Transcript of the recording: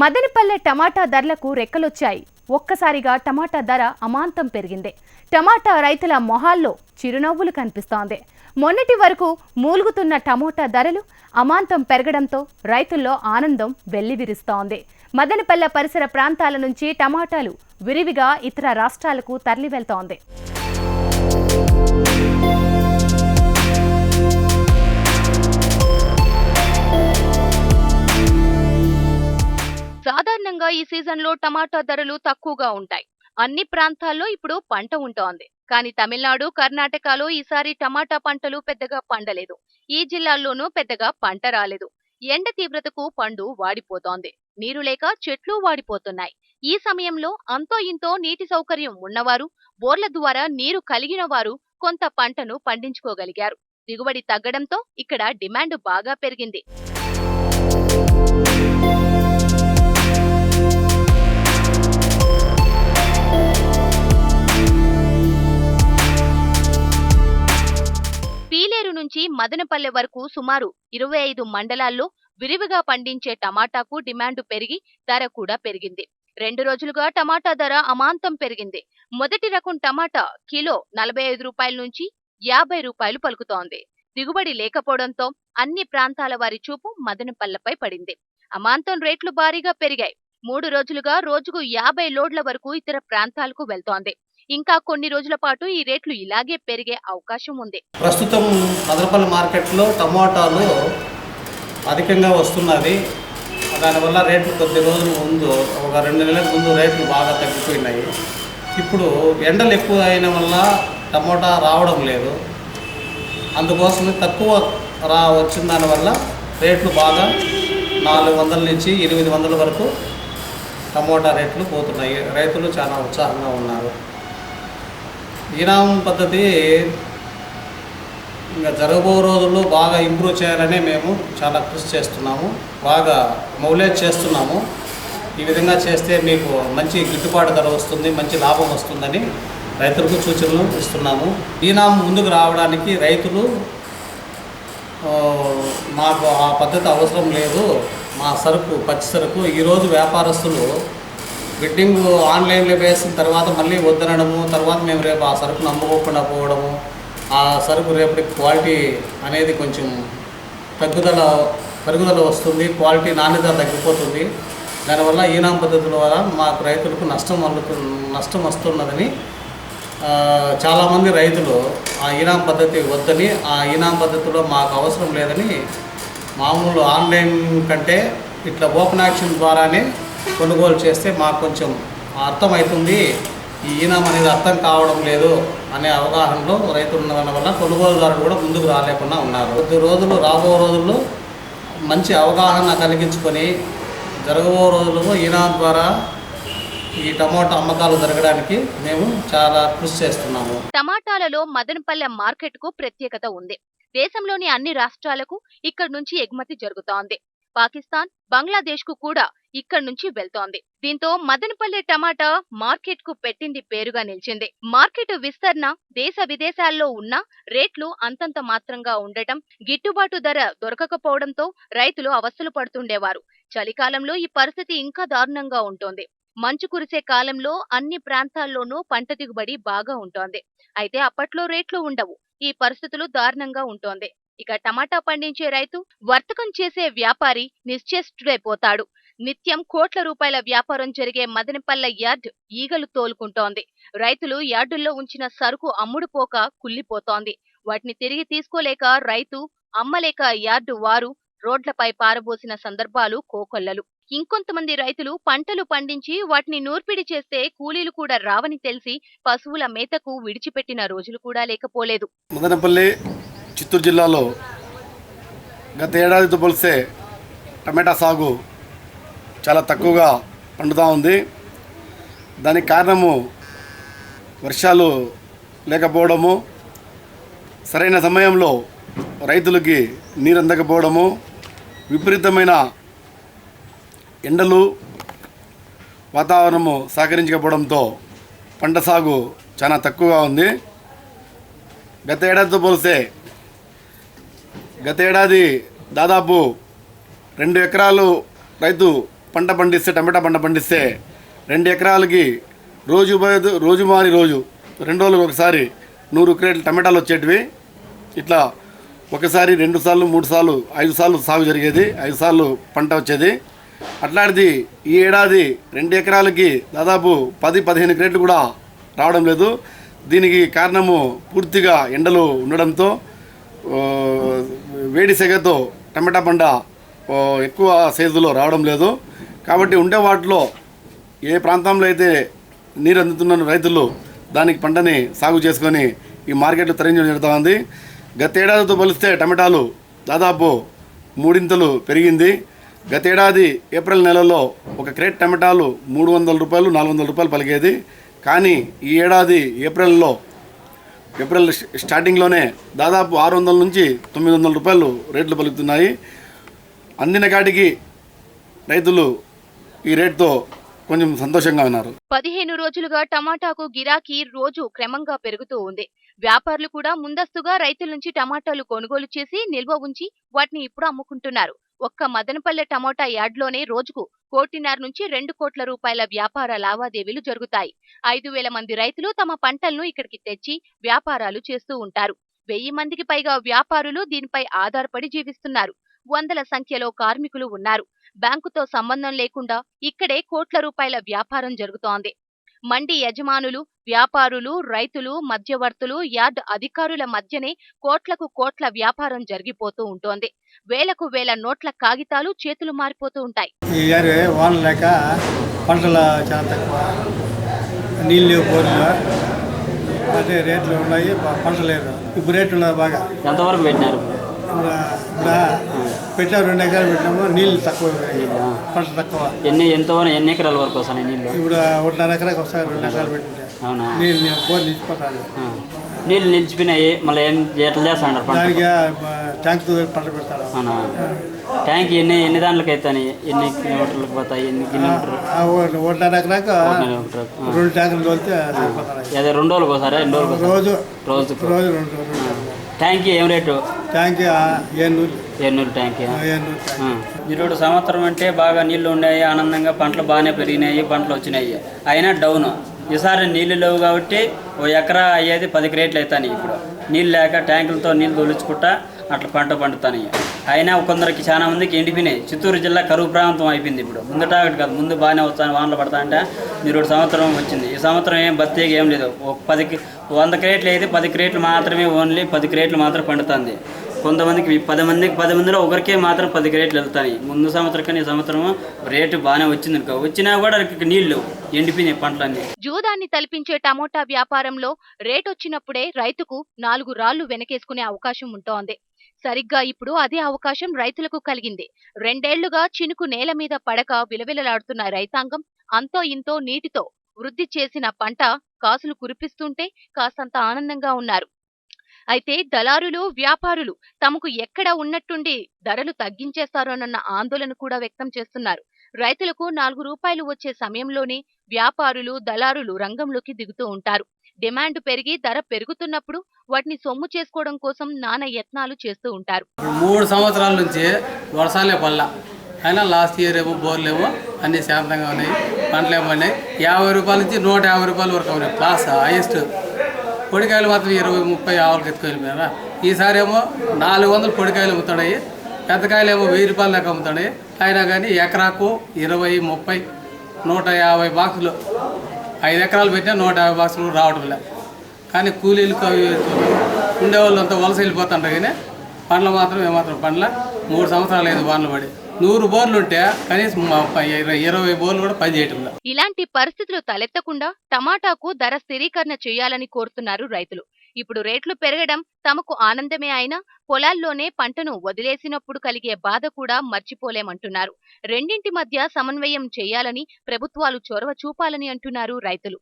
మదనపల్లె టమాటా ధరలకు రెక్కలొచ్చాయి. ఒక్కసారిగా టమాటా ధర అమాంతం పెరిగింది. టమాటా రైతుల మొహాల్లో చిరునవ్వులు కనిపిస్తోంది. మొన్నటి వరకు మూలుగుతున్న టమోటా ధరలు అమాంతం పెరగడంతో రైతుల్లో ఆనందం వెల్లివిరుస్తోంది. మదనపల్లె పరిసర ప్రాంతాల నుంచి టమాటాలు విరివిగా ఇతర రాష్ట్రాలకు తరలివెళ్తోంది. సాధారణంగా ఈ సీజన్లో టమాటా ధరలు తక్కువగా ఉంటాయి. అన్ని ప్రాంతాల్లో ఇప్పుడు పంట ఉంటోంది. కానీ తమిళనాడు కర్ణాటకలో ఈసారి టమాటా పంటలు పెద్దగా పండలేదు. ఈ జిల్లాల్లోనూ పెద్దగా పంట రాలేదు. ఎండ తీవ్రతకు పండు వాడిపోతోంది. నీరు లేక చెట్లు వాడిపోతున్నాయి. ఈ సమయంలో అంతో ఇంతో నీటి సౌకర్యం ఉన్నవారు బోర్ల ద్వారా నీరు కలిగిన వారు కొంత పంటను పండించుకోగలిగారు. దిగుబడి తగ్గడంతో ఇక్కడ డిమాండ్ బాగా పెరిగింది. నుంచి మదనపల్లె వరకు సుమారు ఇరవై ఐదు మండలాల్లో విరివిగా పండించే టమాటాకు డిమాండ్ పెరిగి ధర కూడా పెరిగింది. రెండు రోజులుగా టమాటా ధర అమాంతం పెరిగింది. మొదటి రకం టమాటా కిలో నలభై ఐదు రూపాయల నుంచి యాభై రూపాయలు పలుకుతోంది. దిగుబడి లేకపోవడంతో అన్ని ప్రాంతాల వారి చూపు మదనపల్లెపై పడింది. అమాంతం రేట్లు భారీగా పెరిగాయి. మూడు రోజులుగా రోజుకు యాభై లోడ్ల వరకు ఇతర ప్రాంతాలకు వెళ్తోంది. ఇంకా కొన్ని రోజుల పాటు ఈ రేట్లు ఇలాగే పెరిగే అవకాశం ఉంది. ప్రస్తుతం మదనపల్లి మార్కెట్లో టమోటాలు అధికంగా వస్తున్నది దానివల్ల రేట్లు కొద్ది రోజుల ముందు ఒక రెండు నెలల ముందు రేట్లు బాగా తగ్గిపోయినాయి. ఇప్పుడు ఎండలు ఎక్కువ అయిన వల్ల టమోటా రావడం లేదు. అందుకోసం తక్కువ రా వచ్చిన దానివల్ల రేట్లు బాగా నాలుగు వందల నుంచి ఎనిమిది వందల వరకు టమోటా రేట్లు పోతున్నాయి. రైతులు చాలా ఉత్సాహంగా ఉన్నారు. ఈనాం పద్ధతి ఇంకా జరగబో రోజుల్లో బాగా ఇంప్రూవ్ చేయాలని మేము చాలా కృషి చేస్తున్నాము. బాగా మౌలేజ్ చేస్తున్నాము. ఈ విధంగా చేస్తే మీకు మంచి గిట్టుబాటు ధర వస్తుంది మంచి లాభం వస్తుందని రైతులకు సూచనలు ఇస్తున్నాము. ఈనాం ముందుకు రావడానికి రైతులు మాకు ఆ పద్ధతి అవసరం లేదు. మా సరుకు పచ్చి సరుకు ఈరోజు వ్యాపారస్తులు బిడ్డింగ్ ఆన్లైన్లో వేసిన తర్వాత మళ్ళీ వద్దనడము తర్వాత మేము రేపు ఆ సరుకును నమ్ముకోకుండా పోవడము ఆ సరుకు రేపటి క్వాలిటీ అనేది కొంచెం తగ్గుదల పెరుగుదల వస్తుంది క్వాలిటీ నాణ్యత తగ్గిపోతుంది. దానివల్ల ఈనాం పద్ధతుల వల్ల మాకు రైతులకు నష్టం వల్లుతు నష్టం వస్తున్నదని చాలామంది రైతులు ఆ ఈనాం పద్ధతి వద్దని ఆ ఈనాం పద్ధతిలో మాకు అవసరం లేదని మామూలు ఆన్లైన్ కంటే ఇట్లా ఓపెన్ యాక్షన్ ద్వారానే కొనుగోలు చేస్తే మాకు కొంచెం అర్థమవుతుంది ఈ ఈనాం అనేది అర్థం కావడం లేదు అనే అవగాహనలో రైతులు ఉన్న వల్ల కొనుగోలుదారులు కూడా ముందుకు రాలేకుండా ఉన్నారు. కొద్ది రోజులు రాబో రోజుల్లో మంచి అవగాహన కలిగించుకొని జరగబో రోజుల్లో ఈనాం ద్వారా ఈ టమోటా అమ్మకాలు జరగడానికి మేము చాలా కృషి చేస్తున్నాము. టమాటాలలో మదనపల్లె మార్కెట్కు ప్రత్యేకత ఉంది. దేశంలోని అన్ని రాష్ట్రాలకు ఇక్కడి నుంచి ఎగుమతి జరుగుతోంది. పాకిస్తాన్ బంగ్లాదేశ్కు కూడా ఇక్కడి నుంచి వెళ్తోంది. దీంతో మదనపల్లె టమాటా మార్కెట్కు పెట్టింది పేరుగా నిలిచింది. మార్కెట్ విస్తరణ దేశ విదేశాల్లో ఉన్న రేట్లు అంతంత మాత్రంగా ఉండటం గిట్టుబాటు ధర దొరకకపోవడంతో రైతులు అవస్థలు పడుతుండేవారు. చలికాలంలో ఈ పరిస్థితి ఇంకా దారుణంగా ఉంటోంది. మంచు కురిసే కాలంలో అన్ని ప్రాంతాల్లోనూ పంట దిగుబడి బాగా ఉంటోంది. అయితే అప్పట్లో రేట్లు ఉండవు. ఈ పరిస్థితులు దారుణంగా ఉంటోంది. ఇక టమాటా పండించే రైతు వర్తకం చేసే వ్యాపారి నిశ్చేష్టుడైపోతాడు. నిత్యం కోట్ల రూపాయల వ్యాపారం జరిగే మదనపల్లె యార్డ్ ఈగలు తోలుకుంటోంది. రైతులు యార్డుల్లో ఉంచిన సరుకు అమ్ముడుపోక కుళ్ళిపోతోంది. వాటిని తిరిగి తీసుకోలేక రైతు అమ్మలేక యార్డు వారు రోడ్లపై పారబోసిన సందర్భాలు కోకొల్లలు. ఇంకొంతమంది రైతులు పంటలు పండించి వాటిని నూర్పిడి చేస్తే కూలీలు కూడా రావని తెలిసి పశువుల మేతకు విడిచిపెట్టిన రోజులు కూడా లేకపోలేదు. మదనపల్లి చిత్తూరు జిల్లాలో గత ఏడాదితో పోలిస్తే టమాటా సాగు చాలా తక్కువగా పండుతూ ఉంది. దానికి కారణము వర్షాలు లేకపోవడము సరైన సమయంలో రైతులకి నీరు అందకపోవడము విపరీతమైన ఎండలు వాతావరణము సహకరించకపోవడంతో పంట సాగు చాలా తక్కువగా ఉంది. గత ఏడాదితో పోలిస్తే గత ఏడాది దాదాపు రెండు ఎకరాలు రైతు పంట పండిస్తే టమాటా పంట పండిస్తే రెండు ఎకరాలకి రోజు రోజు మారి రోజు రెండు రోజులకు ఒకసారి నూరు క్రేట్లు టమాటాలు వచ్చేటివి. ఇట్లా ఒకసారి రెండు సార్లు మూడు సార్లు ఐదు సార్లు సాగు జరిగేది. ఐదు సార్లు పంట వచ్చేది. అట్లాంటిది ఈ ఏడాది రెండు ఎకరాలకి దాదాపు పది పదిహేను క్రేట్లు కూడా రావడం లేదు. దీనికి కారణము పూర్తిగా ఎండలు ఉండడంతో వేడి సెగతో టమాటా పంట ఎక్కువ సైజులో రావడం లేదు. కాబట్టి ఉండే వాటిలో ఏ ప్రాంతంలో అయితే నీరు అందుతున్న రైతులు దానికి పంటని సాగు చేసుకొని ఈ మార్కెట్లో తరించడం జరుగుతూ ఉంది. గతేడాదితో పోలిస్తే టమాటాలు దాదాపు మూడింతలు పెరిగింది. గతేడాది ఏప్రిల్ నెలలో ఒక క్రేట్ టమాటాలు మూడు వందల రూపాయలు నాలుగు వందల రూపాయలు పలికేది. కానీ ఈ ఏడాది ఏప్రిల్లో ఏప్రిల్ స్టార్టింగ్లోనే దాదాపు ఆరు వందల నుంచి తొమ్మిది వందల రూపాయలు రేట్లు పలుకుతున్నాయి. అందిన కాటికి రైతులు ఈ రేట్తో కొంచెం సంతోషంగా ఉన్నారు. పదిహేను రోజులుగా టమాటాకు గిరాకీ రోజు క్రమంగా పెరుగుతూ ఉంది. వ్యాపారులు కూడా ముందస్తుగా రైతుల నుంచి టమాటాలు కొనుగోలు చేసి నిల్వ ఉంచి వాటిని ఇప్పుడు అమ్ముకుంటున్నారు. ఒక్క మదనపల్లె టమాటా యార్డ్లోనే రోజుకు కోటిన్నర నుంచి రెండు కోట్ల రూపాయల వ్యాపార లావాదేవీలు జరుగుతాయి. ఐదు వేల మంది రైతులు తమ పంటలను ఇక్కడికి తెచ్చి వ్యాపారాలు చేస్తూ ఉంటారు. వెయ్యి మందికి పైగా వ్యాపారులు దీనిపై ఆధారపడి జీవిస్తున్నారు. వందల సంఖ్యలో కార్మికులు ఉన్నారు. బ్యాంకుతో సంబంధం లేకుండా ఇక్కడే కోట్ల రూపాయల వ్యాపారం జరుగుతోంది. మండి యజమానులు వ్యాపారులు రైతులు మధ్యవర్తులు యార్డ్ అధికారుల మధ్యనే కోట్లకు కోట్ల వ్యాపారం జరిగిపోతూ ఉంటోంది. వేలకు వేల నోట్ల కాగితాలు చేతులు మారిపోతూ ఉంటాయి. ఈ ఇయర్ వాన లేక పంటలు చాలా తక్కువ. నీళ్ళు లేవు బోర్లు అదే రేట్లు ఉన్నాయి పంట లేదు. ఇప్పుడు రేట్లు బాగా. ఎంతవరకు పెట్టినారు? పెట్టాము రెండు ఎకరాలు పెట్టాము నీళ్ళు తక్కువ. పంట తక్కువ. ఎన్ని ఎంతవరకు ఎన్ని ఎకరాల వరకు వస్తాయి నీళ్ళు? ఇప్పుడు ఒకటిన్నర ఎకరాకి వస్తాయి రెండు ఎకరాలు పెట్టింటే. అవునా? నీళ్ళు బోర్ నిలిచిపోతాను. నీళ్ళు నిలిచిపోయినాయి మళ్ళీ ఏం ఎట్లా చేస్తాడు దానికి ట్యాంక్తో పంట పెడతాడు అవునా? ట్యాంక్ ఎన్ని ఎన్ని దాంట్లోకి అవుతాయి? ఎన్ని కిలోమీటర్లకు పోతాయి? ఎన్ని కిలోమీటర్లు ఒకటిన్నర ఎకరాకు. రెండు ట్యాంకులు తోలితే అదే రెండు రోజులకు ఒకసారి? రోజులకు ఒకసారి? రోజు రోజుకు రోజు రెండు రెండు. ట్యాంక్ ఏం రేటు? ట్యాంక్ ఏనూరు ఎన్నూరు ట్యాంక్. నిరుడు సంవత్సరం అంటే బాగా నీళ్ళు ఉన్నాయి ఆనందంగా పంటలు బాగానే పెరిగినాయి పంటలు వచ్చినాయి. అయినా డౌన్. ఈసారి నీళ్ళు లేవు కాబట్టి ఓ ఎకరా అయ్యేది పది క్రేట్లు అవుతాయి ఇప్పుడు. నీళ్ళు లేక ట్యాంకులతో నీళ్ళు తొలుచుకుంటా అట్లా పంట పండుతాయి అయినా కొందరికి చాలా మందికి ఎండిపోయినాయి. చిత్తూరు జిల్లా కరువు ప్రాంతం అయిపోయింది ఇప్పుడు. ముందట కాదు. ముందు బాగానే వస్తాను వానలు పడతా అంటే నిరుడు సంవత్సరం వచ్చింది. ఈ సంవత్సరం ఏం బతికి ఏం లేదు. ఒక పది వంద క్రేట్లు అయితే పది క్రేట్లు మాత్రమే ఓన్లీ పది క్రేట్లు మాత్రం పండుతుంది. కొంతమందికి పది మందికి పది మందిలో ఒకరికే మాత్రం పది రేట్లు వెళ్తాయి. ముందు సంవత్సరం కానీ సంవత్సరం రేటు బాగానే వచ్చింది వచ్చినా కూడా నీళ్ళు నీళ్ళు ఎండిపోయినాయి పంటలన్నీ జూదాన్ని తలపించే టమోటా వ్యాపారంలో రేటు వచ్చినప్పుడే రైతుకు నాలుగు రాళ్ళు వెనకేసుకునే అవకాశం ఉంటోంది. సరిగ్గా ఇప్పుడు అదే అవకాశం రైతులకు కలిగింది. రెండేళ్ళుగా చినుకు నేల మీద పడక విలవిలలాడుతున్న రైతాంగం అంతో ఇంతో నీటితో వృద్ధి చేసిన పంట కాసులు కురిపిస్తుంటే కాస్తంత ఆనందంగా ఉన్నారు. అయితే దళారులు వ్యాపారులు తమకు ఎక్కడ ఉన్నట్టుండి ధరలు తగ్గించేస్తారోనన్న ఆందోళన కూడా వ్యక్తం చేస్తున్నారు. రైతులకు నాలుగు రూపాయలు వచ్చే సమయంలోనే వ్యాపారులు దళారులు రంగంలోకి దిగుతూ ఉంటారు. డిమాండ్ పెరిగి ధర పెరుగుతున్నప్పుడు వాటిని సొమ్ము చేసుకోవడం కోసం నానా యత్నాలు చేస్తూ ఉంటారు. మూడు సంవత్సరాల నుంచి వర్షాలే పల్ల అయినా లాస్ట్ ఇయర్ ఏమో బోర్లేమో అన్ని శాంతంగా ఉన్నాయి పంటలు ఏమో ఉన్నాయి. యాభై రూపాయల నుంచి నూట యాభై రూపాయల వరకు ఉన్నాయి. క్లాస్ హైయెస్ట్ పొడికాయలు మాత్రం ఇరవై ముప్పై ఆవులకు ఎత్తుకెళ్ళిపోయారా ఈసారి ఏమో నాలుగు వందలు పొడికాయలు అమ్ముతున్నాయి. పెద్దకాయలు ఏమో వెయ్యి రూపాయల దాకా అమ్ముతున్నాయి. అయినా కానీ ఎకరాకు ఇరవై ముప్పై నూట యాభై బాక్సులు ఐదు ఎకరాలు పెట్టినా నూట యాభై బాక్సులు రావడం లేదు కానీ కూలీలకు అవి ఉండేవాళ్ళు అంతా వలస వెళ్ళిపోతుంటారు కానీ పండ్లు మాత్రం ఏమాత్రం పండ్ల. మూడు సంవత్సరాలు ఐదు పండ్లు పడి. నూరు బోర్లు ఉంటే కనీసం ఇరవై- బోర్లు కూడా పనిచేయటం ఇలాంటి పరిస్థితులు తలెత్తకుండా టమాటాకు ధర స్థిరీకరణ చేయాలని కోరుతున్నారు రైతులు. ఇప్పుడు రేట్లు పెరగడం తమకు ఆనందమే అయినా పొలాల్లోనే పంటను వదిలేసినప్పుడు కలిగే బాధ కూడా మర్చిపోలేమంటున్నారు. రెండింటి మధ్య సమన్వయం చేయాలని ప్రభుత్వాలు చొరవ చూపాలని అంటున్నారు రైతులు.